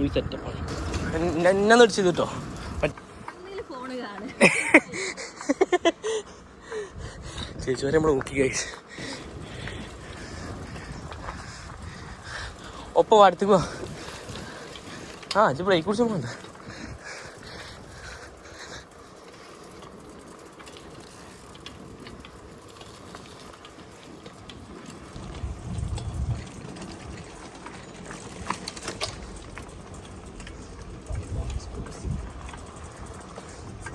ഈ സെറ്റപ്പാണ് എന്നെ നടിച്ചു കേട്ടോ ചേച്ചി വരെ നമ്മൾ നോക്കി കഴിച്ച് ഒപ്പം അടുത്ത് ആ ഇജ്ജ് ബ്രേക്ക് കുടിച്ചാൽ പോകണ്ട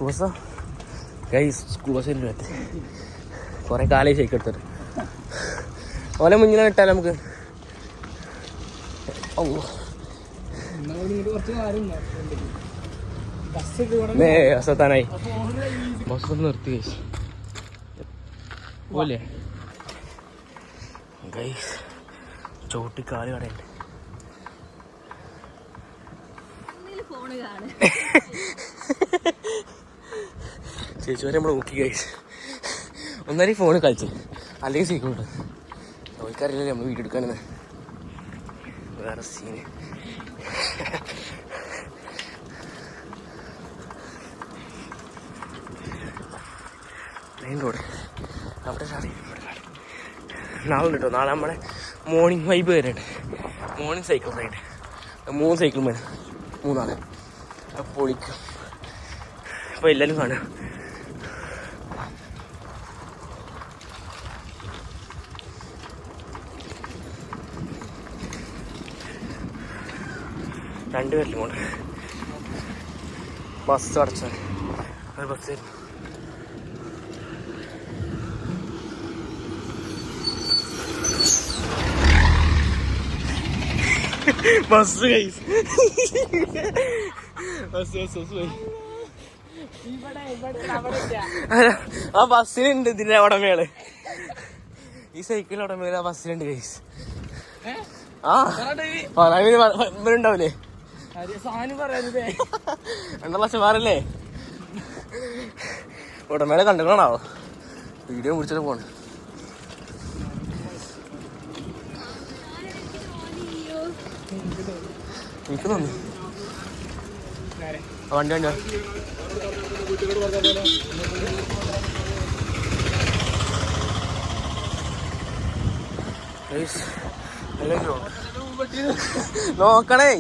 സ്കൂൾ ബസ്സാ ഗൈസ് സ്കൂൾ ബസ്സിൽ പറ്റേ കുറെ കാലം ശരിക്കും എടുത്തിട്ട്. ഓലെ മുന്നിലാണ് ഇട്ടാൽ നമുക്ക്. നേ, അസത്താനായി ബസ് നിർത്തി ഗൈസ് പോലെ ഗൈസ് ചോട്ടി കാൽ കടയുണ്ട്. ഫോണ് കാണും. ചേച്ചി വരെ നമ്മൾ നോക്കി കഴിച്ച് ഒന്നര ഫോണ് കളിച്ച്. അല്ലെങ്കിൽ സീക്കുണ്ട് ഓൽക്കറിയില്ലല്ലേ നമ്മൾ വീഡിയോ എടുക്കാനെന്ന്. വേറെ സീന് മെയിൻ റോഡ് അവിടെ നാളെ കിട്ടോ നാളെ നമ്മളെ മോർണിംഗ് വൈബ് വരുന്നുണ്ട് മോർണിംഗ് സൈക്കിൾ റൈഡ് മൂന്ന് സൈക്കിൾ വേണം മൂന്നാളെ. അപ്പോൾ പൊളിക്കും. അപ്പോൾ എല്ലാവരും കാണാം രണ്ടുപേരിലും കൊണ്ട് ബസ് അടച്ച. ഒരു ബസ് വരുന്നു ബസ് കൈസ് ബസ് ബസ് ബസ് പോയി ആ ബസ്സിലുണ്ട്. ഇതിന്റെ ഉടമകൾ ഈ സൈക്കിളിന്റെ ഉടമകൾ ആ ബസ്സിലുണ്ട് കൈസ് ആ. ഇവരുണ്ടാവില്ലേ രണ്ടു ലക്ഷം മാറല്ലേ? ഉടമേലെ കണ്ടുകൊണ്ടാണോ വീഡിയോ മുടിച്ചിട്ട് പോണ്. എനിക്ക് തോന്നി. വണ്ടി വണ്ടി. നോക്കണേ.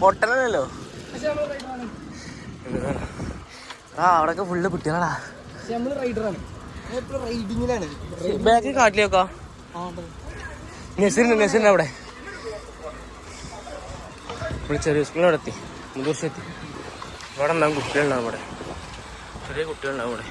പൊട്ടനല്ലോ ആ അവിടൊക്കെ ഫുള്ള് റൈഡിങ്ങിലാണ് ബാക്കിൽ കാട്ടിൽ വെക്കാം. നസീറിന് നസീറിന് അവിടെ. ചെറിയ സ്കൂളിൽ എത്തി. മൂന്ന് വർഷം എത്തി. ഇവിടെ ഉണ്ടാവും കുട്ടികളുണ്ടാവും അവിടെ ചെറിയ കുട്ടികളുണ്ടാവും ഇവിടെ.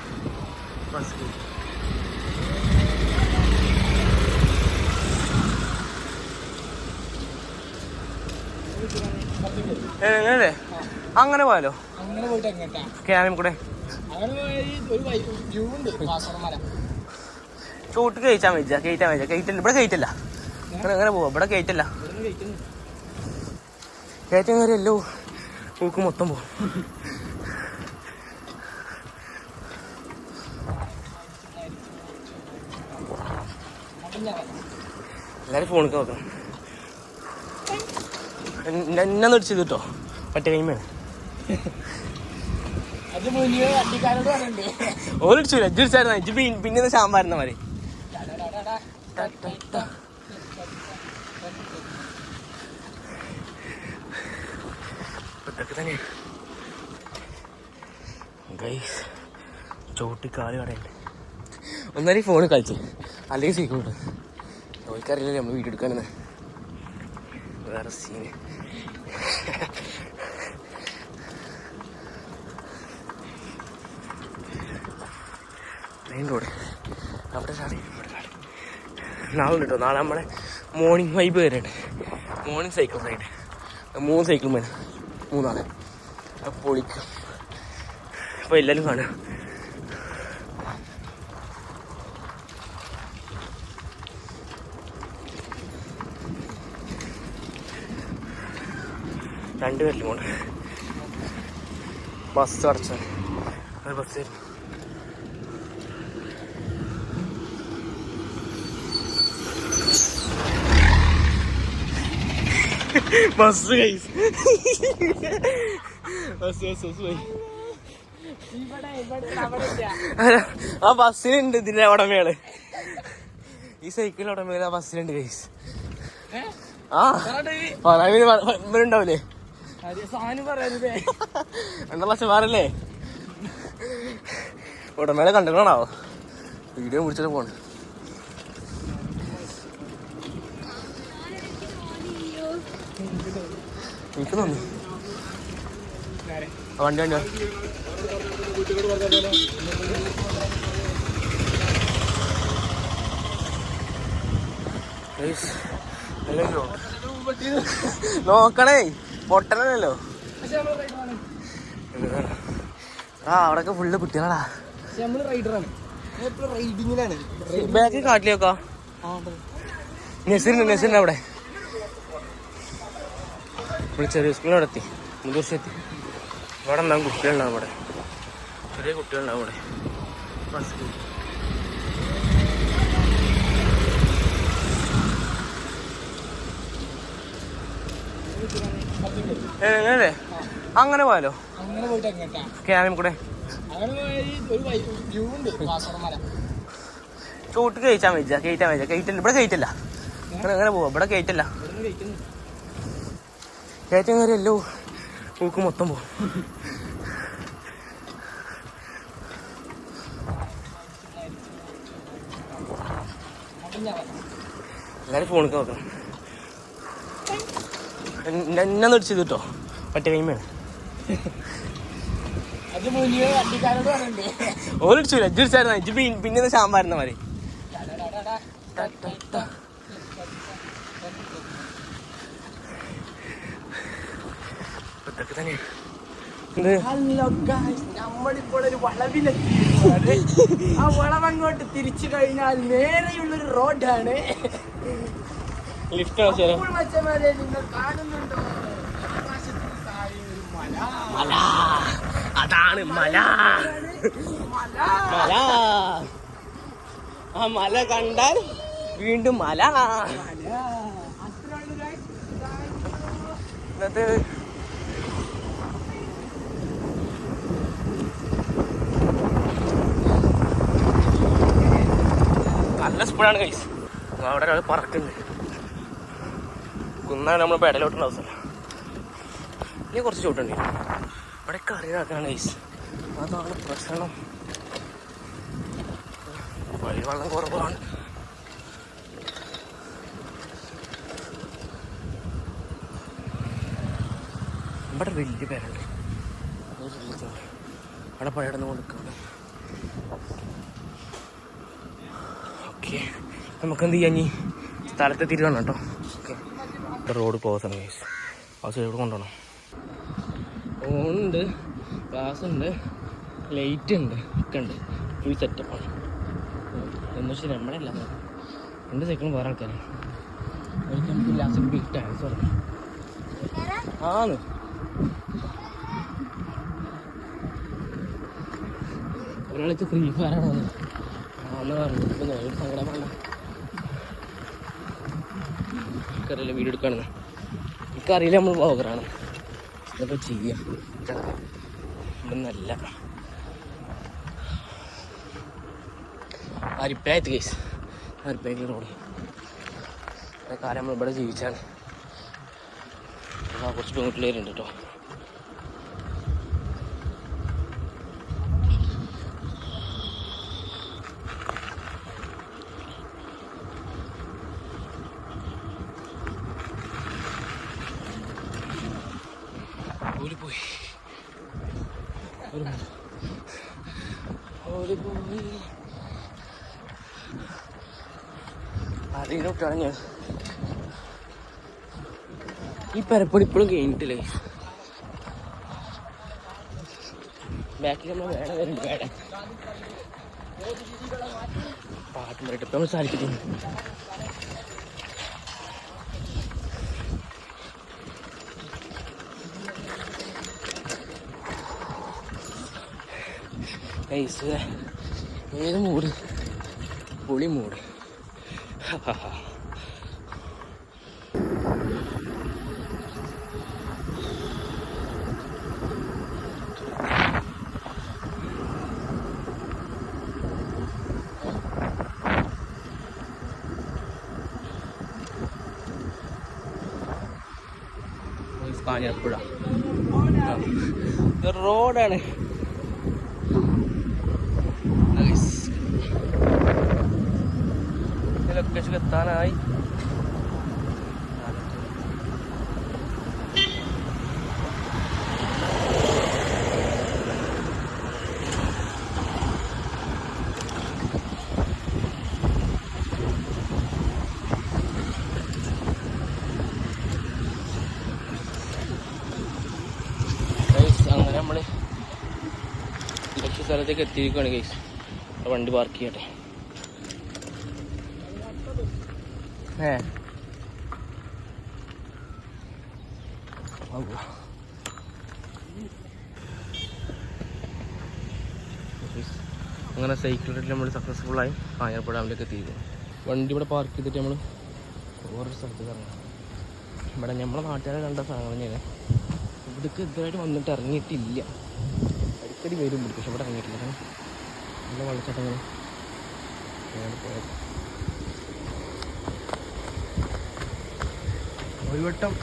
ബസ്സിൽ. അങ്ങനെ പോയാലോ? അങ്ങനെ പോയിട്ട് എങ്ങട്ടാ? ക്യാനും കൂടെ. ചോട്ട് കഴിച്ചാൽ വെച്ചാ കയറ്റാൻ വെച്ചാ കയറ്റില്ല ഇവിടെ കയറ്റില്ല അങ്ങനെ അങ്ങനെ പോവാ ഇവിടെ കയറ്റില്ല കയറ്റം കയറിയല്ലോ പൂക്ക് മൊത്തം പോകും എല്ലാരും ഫോണിൽ നോക്കണം. എന്നെ നടിച്ചു കേട്ടോ ഒറ്റ കൈമേണ് അത് മുന്നിൽ വണ്ടിക്കാരോട് പറഞ്ഞിട്ടുണ്ട് ഓടിച്ചു അജ്ജിടിച്ചായിരുന്നു അജ്ജ് പിന്നെ ശാമ്പായിരുന്ന മാതിരി. ഇതൊക്കെ തന്നെ. ഗൈസ് ചോട്ടി കാൽ കടയുണ്ട്. ഒന്നാലും ഫോണ് കളിച്ച്. അല്ലെങ്കിൽ സീക്കുണ്ട് ഓൽക്കറിയില്ലല്ലേ നമ്മൾ വീഡിയോ എടുക്കാനെന്ന്. വേറെ സീന് മെയിൻ റോഡ് അവിടെ ചാടി ഇവിടെ ചാടി. നാളെ കിട്ടും നാളെ നമ്മളെ മോർണിംഗ് വൈബ് വരുന്നുണ്ട് മോർണിംഗ് സൈക്കിൾ റൈഡ് മൂന്ന് സൈക്കിൾ മേന മൂന്നാളെ. പൊളിക്കും. അപ്പോൾ എല്ലാവരും കാണാം രണ്ടുപേരിലും പോണ് ബസ് അടച്ച ഒരു ബസ് ആയിരുന്നു ബസ് കൈസ് ബസ് ബസ് ബസ് പോയി ആ ബസ്സിലുണ്ട് ഇതിന്റെ ഉടമകൾ ഈ സൈക്കിൾ ഉടമകൾ ആ ബസ്സിലുണ്ട് കൈസ്? ആ. ഇവരുണ്ടാവില്ലേ രണ്ടാം ലക്ഷം മാറല്ലേ? ഉടമകളെ കണ്ടിട്ടാണാവോ വീഡിയോ മുടിച്ചിട്ട് പോണ്. എനിക്ക് തോന്നി. വണ്ടി വണ്ടി. നോക്കണേ. പൊട്ടനല്ലോ ആ അവിടൊക്കെ ഫുള്ള് കുട്ടികളാടാ ബാക്ക് കാട്ടിൽ വെക്കാം നസീറിന് നസീറിന് അവിടെ. ഇവിടെ ചെറിയ സ്കൂളിനവിടെ എത്തി. മുതിർച്ച എത്തി. ഇവിടെ ഉണ്ടാവും കുട്ടികളുണ്ടാവും അവിടെ ചെറിയ കുട്ടികളുണ്ടാവും ഇവിടെ. ബസ്സിൽ എങ്ങനെ അങ്ങനെ പോയാലോ? അങ്ങനെ പോയിട്ട് ക്യാനും കൂടെ. ചൂട്ട് കഴിച്ചാൽ വെച്ചാ കയറ്റാൻ വെച്ച കയറ്റില്ല ഇവിടെ കയറ്റില്ല അങ്ങനെ അങ്ങനെ പോവാ. ഇവിടെ കയറ്റില്ല കയറ്റം കയറിയല്ലോ പൂക്ക് മൊത്തം പോകും എല്ലാരും എല്ലാവരും ഫോണിൽ നോക്കണം. എന്നെ അടിച്ചത് കേട്ടോ വണ്ടിക്കാരോട് പറഞ്ഞിട്ടുണ്ട് ഓടിച്ചില്ല അജ്ജിടിച്ചായിരുന്നു അജ്ജ് പിന്നെ മാതിരി. ഇതൊക്കെ നമ്മളിപ്പോൾ ഒരു വളവിലെത്തി. ആ വളവ് അങ്ങോട്ട് തിരിച്ചു കഴിഞ്ഞാൽ നേരെയുള്ളൊരു റോഡാണ് ലിഫ്റ്റ് മല. അതാണ് മല. മല. ആ മല കണ്ടാൽ വീണ്ടും മല. നല്ല സ്പീഡാണ് കൈസ് അവിടെ ഒരാൾ പറക്കുന്നുണ്ട്. കുന്നാണ് നമ്മൾ പെടലോട്ടുള്ള അവസരം ഇനി കുറച്ച് ചൂട്ടുണ്ട് ഇവിടെ കറിയാക്കാണ് കൈസ് അതാണ് പ്രശ്നം. വഴിവെള്ളം കുറവാണ്. ഇവിടെ വലിയ പേരുണ്ട്. അവിടെ പഴയടന്ന് കൊടുക്കുന്നത് ഓക്കെ. നമുക്ക് എന്ത് ചെയ്യാൻ ഇനി? സ്ഥലത്തെത്തിയിട്ട് കാണാം കേട്ടോ. ഓക്കെ റോഡ് ക്ലോസ് ആണ് ഗൈസ് ആ സൈഡ് കൊണ്ടുപോകണം ഓണുണ്ട് ഗ്ലാസ് ഉണ്ട്. ലൈറ്റ് ഉണ്ട്. ഒക്കെ ഉണ്ട്. ഫുൾ സെറ്റപ്പാണ് എന്ന് വെച്ചാൽ നമ്മളല്ല രണ്ട് സൈക്കിളും വേറെ ആൾക്കാരാണ് അവർക്ക് നമുക്ക് ലാസ്റ്റ് ബിഗ് ടാക്സ് പറഞ്ഞു ആണ്. ഒരാൾക്ക് ഫ്രീ ഫയർ ആണ്. ആന്ന് പറഞ്ഞു. സങ്കടമാണ് എനിക്കറിയില്ല വീഡിയോ എടുക്കാണെന്ന്. എനിക്കറിയില്ല നമ്മൾ ബ്ലോഗറാണ് ഇതൊക്കെ ചെയ്യാം. നല്ല അരിപ്പായത്ത് കേസ് അരിപ്പായ്ക്ക് റോഡ് കാലം നമ്മൾ ഇവിടെ ജീവിച്ചാണ് കുറച്ച് പെൺകുട്ടികളുണ്ട് കേട്ടോ ഓൽ പോയി ഓൽ പോയി. ഓൽ പോയി ഞാൻ. ഈ പരപ്പടി ഇപ്പോഴും കഴിഞ്ഞിട്ടില്ലേ? ബാക്കിൽ നമ്മൾ വേണം വരുന്നുണ്ട് വേണം പാട്ട് പറയട്ടെ ഇപ്പം സാധിക്കുന്നു ഏത് മൂട്? പൊളി മൂട്. കാഞ്ഞിരപ്പുഴ റോഡാണ്. ലൊക്കേഷൻ എത്താനായി Guys, അങ്ങനെ നമ്മൾ ലക്ഷ്യ സ്ഥലത്തേക്ക് എത്തിയിരിക്കുകയാണ് ഗൈസ് വണ്ടി പാർക്ക് ചെയ്യട്ടെ. ഏ. അങ്ങനെ സൈക്കിൾ റൈഡിൽ നമ്മൾ സക്സസ്ഫുൾ ആയി കാഞ്ഞിരപ്പുഴ ഡാമിലേക്ക് എത്തിയിരിക്കുന്നു. വണ്ടി ഇവിടെ പാർക്ക് ചെയ്തിട്ട് നമ്മൾ വേറൊരു സ്ഥലത്തേക്ക് ഇറങ്ങാം ഇവിടെ നമ്മളെ നാട്ടുകാരെ കണ്ട സാധനം തന്നെയാണ്. ഇവിടേക്ക് ഇതുവരായിട്ട് വന്നിട്ട് ഇറങ്ങിയിട്ടില്ല. അടിക്കടി വരും പിടിക്കും പക്ഷെ ഇവിടെ ഇറങ്ങിയിട്ടില്ല. നല്ല വെള്ളച്ചാട്ടങ്ങൾ ഒരു വട്ടം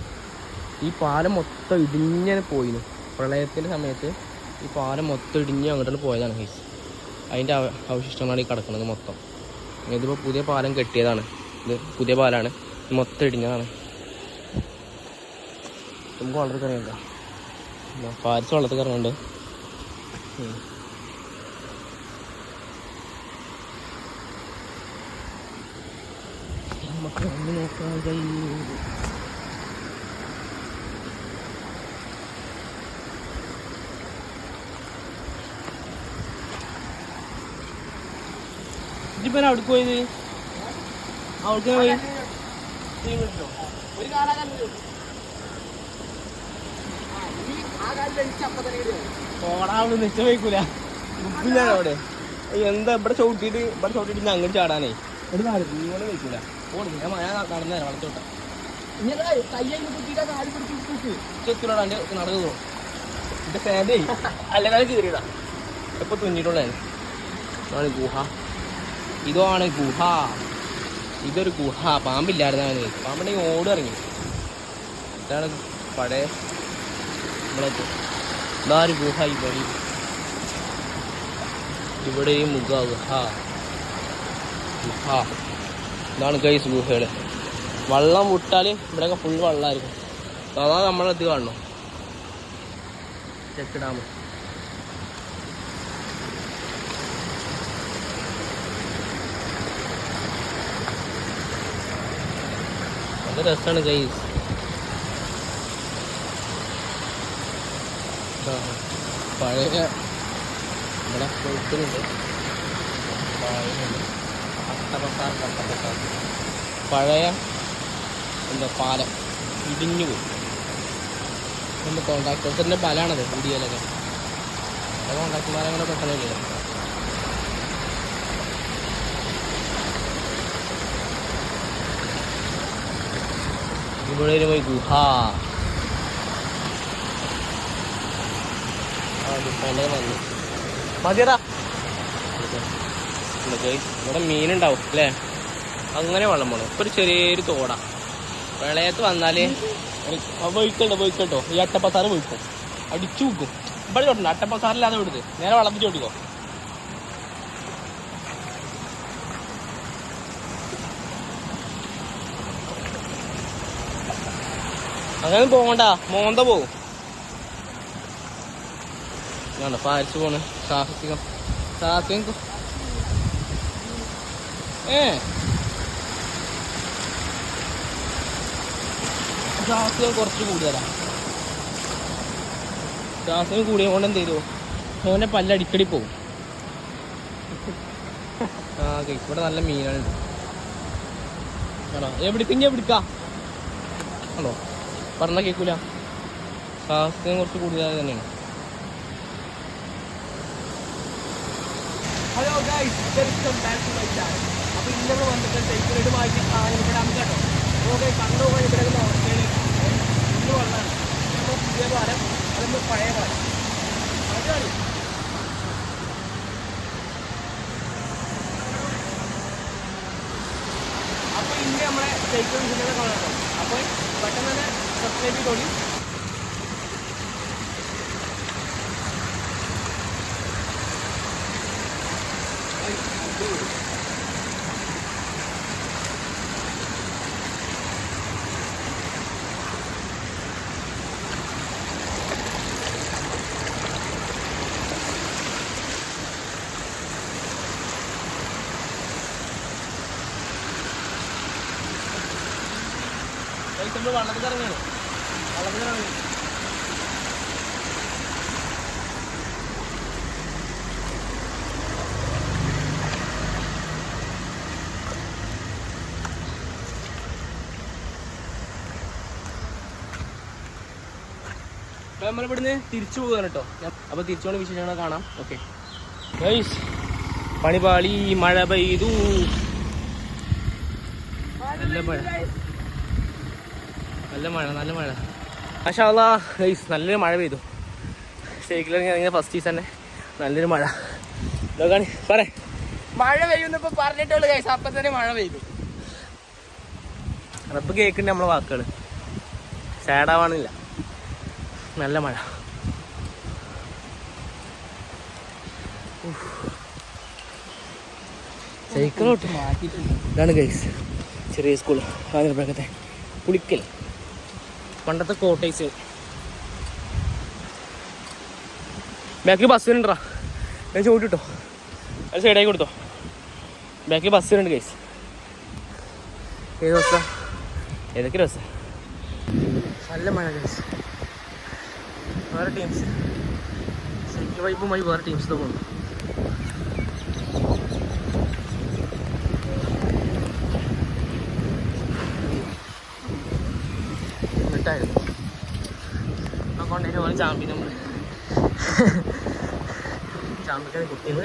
ഈ പാലം മൊത്തം ഇടിഞ്ഞാണ് പോയിന്. പ്രളയത്തിന്റെ സമയത്ത് ഈ പാലം മൊത്തം ഇടിഞ്ഞ് അങ്ങോട്ട് പോയതാണ് ഹൈസ് അതിന്റെ അവ- അവശിഷ്ടങ്ങളാണ് ഈ കിടക്കുന്നത് മൊത്തം. ഇതിപ്പോൾ പുതിയ പാലം കെട്ടിയതാണ്. ഇത് പുതിയ പാലാണ്. മൊത്തം ഇടിഞ്ഞതാണ്. നമുക്ക് വളർത്തി കറിയുണ്ടോ പാരിച്ച് വളർത്തി കറങ്ങുന്നുണ്ട് ഉം. നമുക്ക് വന്ന് നോക്കാം guys. ഇതിപ്പോ അവിടേക്ക് പോയത് അവിടേക്ക് പോയി ഒരു കാലാകാലം ആ കാലത്ത് എനിക്ക് അപ്പൊ തന്നെ ഇടുക. പോടാ അവിടെ. നിച്ച വയ്ക്കൂല ഉപ്പില്ലാണ് അവിടെ എന്താ ഇവിടെ ചവിട്ടിയിട്ട് ഇവിടെ ചവിട്ടിട്ട് ഞാൻ അങ്ങോട്ട് ചാടാനേ? ഇവിടെ നാല് ഇങ്ങനെ വയ്ക്കൂല ഓടുന്നു ഞാൻ ഞാൻ നടന്നു തരാം വളർത്തോട്ടെ ഇങ്ങനെ കയ്യങ്ങ് കുത്തിയിട്ട് ആ പിടിച്ച് ഉപ്പിട്ട്. ചെത്തിനോടാ എന്റെ നടന്നു പോകും എന്റെ ഫാന്റെ അല്ലെങ്കിലും കീറിയതാ. എപ്പൊ തുന്നിട്ടുള്ളതാണ് ഇതാണ് ഗുഹ. ഇതാണ് ഗുഹ. ഇതൊരു ഗുഹ. പാമ്പില്ലായിരുന്നാണ് പാമ്പുണ്ടെങ്കിൽ ഓട് ഇറങ്ങി. ഇതാണ് പഴയ നമ്മളെ ഒരു ഗുഹ ഇവിടെ ഇവിടെയും മുഖ ഗുഹ. ഗുഹ. ഇതാണ് ഗൈസ് ഗുഹകൾ വെള്ളം വിട്ടാൽ ഇവിടെയൊക്കെ ഫുൾ വെള്ളമായിരിക്കും അതാ നമ്മളത് കാണണം. Check dam. അത് രസമാണ് ഗൈസ് പഴയ ഇവിടെ കൊഴുക്കുന്നുണ്ട് അട്ടപ്പസാർ കട്ടപ്പസാർ പഴയ എന്താ പാലം. ഇടിഞ്ഞു പോയി. നമ്മുടെ കോൺട്രാക്ടേഴ്സിന്റെ പാലാണത് ഇന്ത്യയിലൊക്കെ അത് കോൺട്രാക്ടർമാരെ അങ്ങനെ പെട്ടെന്നില്ല ഇവിടെ പോയി ഗുഹ. ഗുഹേന്റെ വന്നു മതിയടാ ഇവിടെ മീനുണ്ടാവും അല്ലേ? അങ്ങനെ വെള്ളം പോകണം ഇപ്പൊ ഒരു ചെറിയൊരു തോടാ. പ്രളയത്ത് വന്നാൽ വഴിക്കണ്ട വഴിക്കട്ടോ ഈ അട്ടപ്പസാറ് വഴിക്കും അടിച്ചു വെക്കും. ഇവിടെ ചോട്ടുണ്ട് അട്ടപ്പസാറില്ലാതെ വിടുത് നേരെ വളർത്തി ചോട്ടിക്കോ. അങ്ങനെ പോകണ്ട. മോന്ത പോകും വേണ്ട പാരിച്ച് പോണ്. സാഹസികം. സാഹസികം. ഏ. സാഹസികം കുറച്ച് കൂടുതലാ സാഹസികം കൂടിയ കൊണ്ട് എന്ത് ചെയ്തു? അവന്റെ പല്ല് അടിക്കടി പോകും. ആ ഇവിടെ നല്ല മീനാണ് ആണോ എവിടേക്ക് ഇനി എവിടേക്കാ? ആണോ പറഞ്ഞ കേൾക്കൂല സാഹസികം കുറച്ച് കൂടുതലായി തന്നെയാണ്. Hello guys welcome back to my channel അപ്പോൾ ഇന്ന് നമ്മൾ വന്നിട്ട് സൈക്കിളായിട്ട് മാറ്റി കാഞ്ഞിരപ്പടാം കേട്ടോ. ഓക്കെ കണ്ടു? പോയി ഇവിടെ നിന്ന് നോക്കിയാണ് ഇന്ന് വന്നാണ് നമ്മൾ പുതിയ പാലം അതൊന്ന് പഴയ പാലം? അതാണ് അപ്പോൾ ഇന്ന് നമ്മളെ സൈക്കിൾ വിഷയങ്ങളെ കാണാം അപ്പോൾ പെട്ടെന്ന് തന്നെ സബ്സ്ക്രൈബ് ചെയ്തോളി. നമ്മൾ വള്ളത്തിൽ ഇറങ്ങാണ് വള്ളത്തിൽ ഇറങ്ങി അപ്പൊ നമ്മൾ ഇവിടുന്ന് തിരിച്ചു പോകാണ് കേട്ടോ അപ്പൊ തിരിച്ചുകൊണ്ട് വിശേഷങ്ങൾ കാണാം. ഓക്കെ ഗൈസ് പണിപാളി മഴ പെയ്തു. നല്ല മഴ. നല്ല മഴ നല്ല മഴ. മാഷാല്ല ഗൈസ് നല്ലൊരു മഴ പെയ്തു. സൈക്കിളിറങ്ങി ഇറങ്ങിയ ഫസ്റ്റ് സീസൺ തന്നെ നല്ലൊരു മഴ. ഇതൊക്കെയാണ്. പറ. മഴ പെയ്യുന്നിപ്പോ പറഞ്ഞിട്ടുള്ളു ഗൈസ് അപ്പൊ തന്നെ മഴ പെയ്തു. അപ്പൊ കേൾക്കുന്നുണ്ട് നമ്മളെ വാക്കുകൾ സാഡാവാണില്ല നല്ല മഴ. സൈക്കിളോട്ട് ഇതാണ് ഗൈസ് ചെറിയ സ്കൂൾ കാഞ്ഞിരപ്പഴക്കത്തെ പുളിക്കൽ പണ്ടത്തെ കോട്ടേജ് ബാക്കിൽ ബസ് വരുന്നുണ്ടാ? ഞാൻ ചോദിട്ടോ അത് സൈഡായി കൊടുത്തോ. ബാക്കിൽ ബസ് വരുന്നുണ്ട് ഗൈസ് ഏത് ബസ്സാ ഏതൊക്കെ ബസ്സാ നല്ല മഴ ഗൈസ് വേറെ ടീംസ് വൈബുമായി വേറെ ടീംസ് പോകുന്നു എന്നിട്ടായിരുന്നു ആ കൊണ്ടേറ്റ് പോലെ ചാമ്പി നമ്മൾ ചാമ്പിക്കാൻ കുട്ടിയും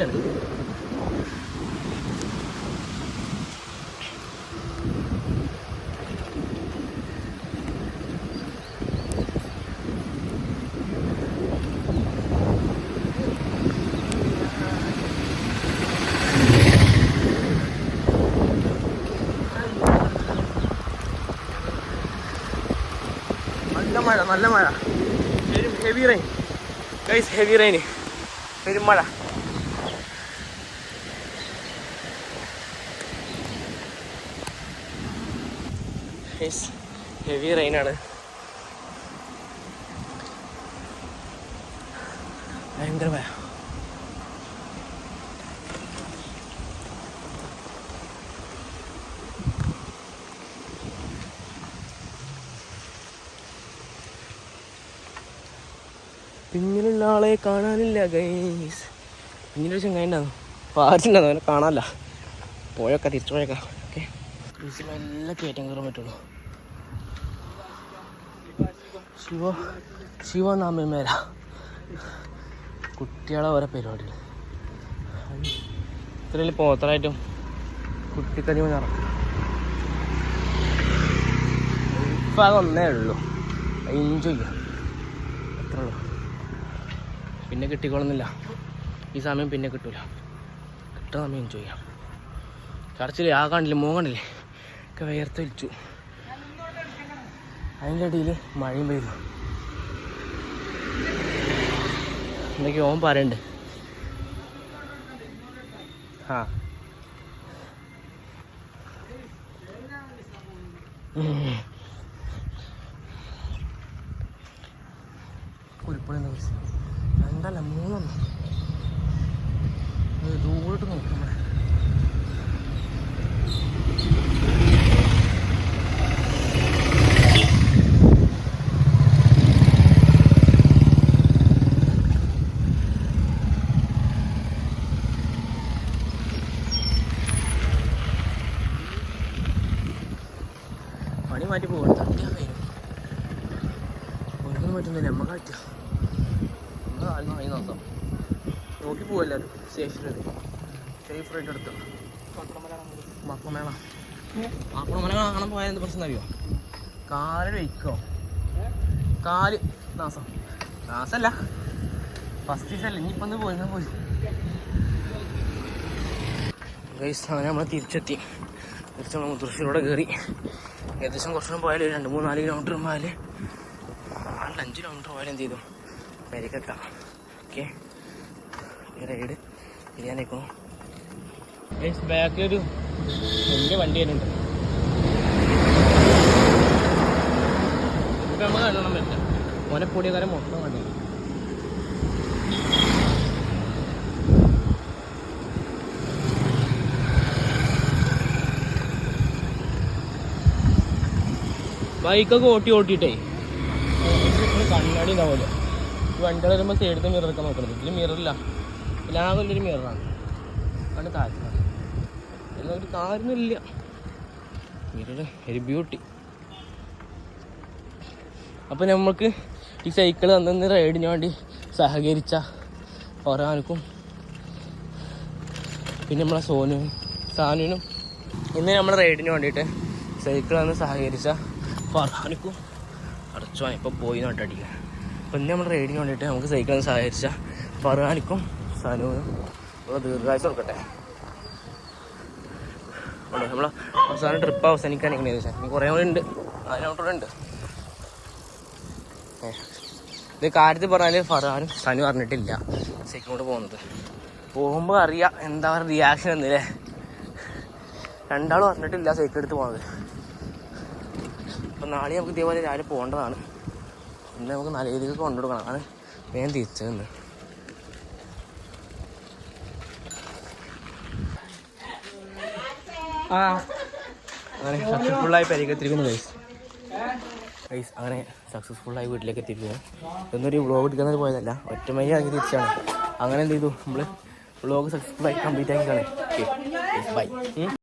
നല്ല മഴ. പെരും heavy rain guys heavy rain പെരും മഴ. ഹെവി റെയിനാണ് ഭയങ്കര മഴ. ആളെ കാണാനില്ല ഗൈസ് പിന്നിലൊരു ചങ്ങായി ഉണ്ടാവും. പാച്ചിണ്ടാവും അവനെ കാണാനില്ല. പോയൊക്കെ തിരിച്ചു പോയേക്കാം. ഓക്കെ. നല്ല കയറ്റം കയറാൻ പറ്റുള്ളൂ. ശിവ ശിവ ശിവനാമേമേല കുട്ടികളെ ഓരോ പരിപാടികൾ ഇത്രയും പോത്തറായിട്ടും കുട്ടിക്കനിമ നടക്കും ഇപ്പം അതൊന്നേ ഉള്ളൂ. എൻജോയ് ചെയ്യാം. അത്രേ ഉള്ളൂ. പിന്നെ കിട്ടിക്കോളുന്നില്ല ഈ സമയം പിന്നെ കിട്ടൂല കിട്ടുന്ന സമയം എൻജോയ് ചെയ്യാം ചർച്ചിൽ ആ കണ്ടില്ലേ മോൻ കണ്ടില്ലേ ഒക്കെ വേർത്ത് വലിച്ചു അതിന്റെ ഇടയിൽ മഴയും പെയ്തു എന്തൊക്കെയോ ഓൻ പറയണ്ട് ആ ഉം. കുരിപ്പുഴ രണ്ടല്ല മൂന്നെണ്ണം. ദൂരോട്ട് നോക്കാം നമ്മളെ പണി മാറ്റി പോകണം തട്ടിയാ വരും ഒന്നും പറ്റുന്നില്ല നമ്മ കാറ്റാ നമ്മൾ ആദ്യം വാങ്ങി നോക്കാം നോക്കി പോവല്ലാരും സേഫിൽ സേഫ് റേറ്റ് എടുത്തു മക്കളമേള മക്കളമേള കാണാൻ പോയാൽ എന്ത് പ്രശ്നം അറിയോ കാൽ വയ്ക്കോ കാൽ നാസം നാസല്ല ഫസ്റ്റ് സീസല്ല ഒന്ന് പോയി? അങ്ങനെ നമ്മൾ തിരിച്ചെത്തി. തിരിച്ച് നമ്മൾ മുത്തൃശ്ശൂരിലൂടെ കയറി ഏകദേശം കുറച്ചും പോയാലും ഒരു രണ്ട് മൂന്ന് നാല് കിലോമീറ്റർ പോയാൽ നാല് അഞ്ച് കിലോമീറ്റർ പോയാലും എന്ത് ചെയ്തു? പരിക്കൊക്കെ ഓക്കെ റൈഡ് ചെയ്യാനേക്കുന്നു ബാക്കിൽ ഒരു വലിയ വണ്ടി വരുന്നുണ്ട്. ഇപ്പം നമ്മൾ കാണണം പറ്റില്ല ഓനെ പൊടിയ കാലം മൊത്തം വണ്ടി ബൈക്കൊക്കെ ഓട്ടി ഓട്ടിയിട്ടേ. കണ്ണാടി ഉണ്ടാവുമല്ലോ വണ്ടി വരുമ്പോൾ സൈഡത്തെ മിററൊക്കെ നോക്കണത് ഇതിൽ മിററില്ല ലാഗുള്ളൊരു മിററാണ് ആണ്. താഴ്ത്തുന്നത് എന്നാൽ ഒരു കാര്യമൊന്നുമില്ല മിറർ ഒരു ബ്യൂട്ടി അപ്പോൾ നമ്മൾക്ക് ഈ സൈക്കിൾ അന്നു റൈഡിന് വേണ്ടി സഹകരിച്ച ഒരാൾക്കും പിന്നെ നമ്മളെ സോനുവിനും സാനുവിനും ഇന്ന് നമ്മൾ റൈഡിന് വേണ്ടിയിട്ട് സൈക്കിൾ അന്ന് സഹകരിച്ച ഫർഹാനിക്കും അടച്ചോൻ ഇപ്പോൾ പോയി നോട്ടടിക്കുക അപ്പോൾ ഇന്ന് നമ്മൾ റൈഡിന് വേണ്ടിയിട്ട് നമുക്ക് സൈക്കിൾ സഹായിച്ച ഫർഹാനിക്കും സാനുവിനും ദീർഘായുസ് കൊടുക്കട്ടെ. നമ്മൾ അവസാനം ട്രിപ്പ് അവസാനിക്കാൻ എങ്ങനെയാണെന്ന് വെച്ചാൽ ഇനി കുറേ കൂടെ ഉണ്ട്. അതിനോട്ടൂടെ ഉണ്ട്. ഇത് കാര്യത്തിൽ പറഞ്ഞാൽ ഫർഹാനും സനു പറഞ്ഞിട്ടില്ല സൈക്കിൾ കൊണ്ട് പോകുന്നത്. പോകുമ്പോൾ അറിയാം. എന്താ റിയാക്ഷൻ എന്നില്ലേ രണ്ടാളും പറഞ്ഞിട്ടില്ല സൈക്കിൾ എടുത്ത് പോകുന്നത് അപ്പം നാളെ നമുക്ക് ഇതേപോലെ രാവിലെ പോകേണ്ടതാണ്. ഇന്ന് നമുക്ക് നല്ല രീതിക്ക് കൊണ്ടുകൊടുക്കണം. അതാണ് വേഗം തിരിച്ചതെന്ന് ആ. അങ്ങനെ സക്സസ്ഫുള്ളായി പരിക്ക് എത്തിയിരിക്കുന്നു ഗൈസ് ഗൈസ് അങ്ങനെ സക്സസ്ഫുള്ളായി വീട്ടിലേക്ക് എത്തിയിരിക്കുന്നു. എന്നൊരു വ്ളോഗ് എടുക്കുന്നത് പോയതല്ല ഒറ്റമൈ ആക്കി തിരിച്ചാണ്. അങ്ങനെ എന്ത് ചെയ്തു? നമ്മൾ വ്ളോഗ് സക്സസ്ഫുള്ളായി കംപ്ലീറ്റ് ആക്കിയാണ് ഓക്കെ ബൈ